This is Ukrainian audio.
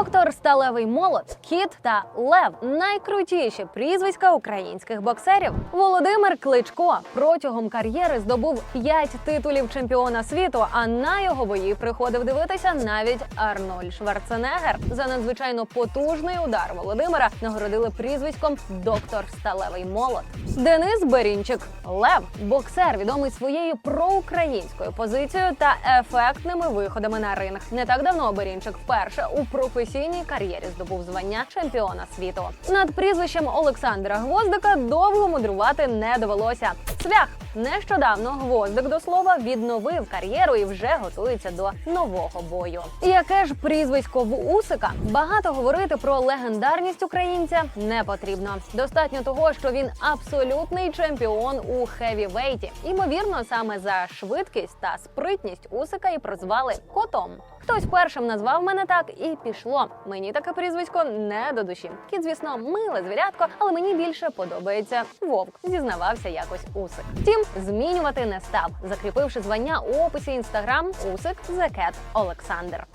Доктор Сталевий молот, кіт та лев найкрутіші прізвиська українських боксерів. Володимир Кличко протягом кар'єри здобув 5 титулів чемпіона світу. А на його бої приходив дивитися навіть Арнольд Шварценеггер. За надзвичайно потужний удар Володимира нагородили прізвиськом Доктор Сталевий молот. Денис Берінчик Лев, боксер, відомий своєю проукраїнською позицією та ефектними виходами на ринг. Не так давно Берінчик вперше у професійній кар'єрі здобув звання чемпіона світу. Над прізвищем Олександра Гвоздика довго мудрувати не довелося. Цвях нещодавно гвоздик до слова відновив кар'єру і вже готується до нового бою. Яке ж прізвисько в Усика? Багато говорити про легендарність українця не потрібно. Достатньо того, що він абсолютний чемпіон у хевівейті. Ймовірно, саме за швидкість та спритність Усика і прозвали котом. Хтось першим назвав мене так і пішло. Мені таке прізвисько не до душі. Кіт, звісно, миле звірятко, але мені більше подобається вовк. Зізнавався якось Усик. Втім, змінювати не став, закріпивши звання у описі інстаграм Усик Зекет Олександр.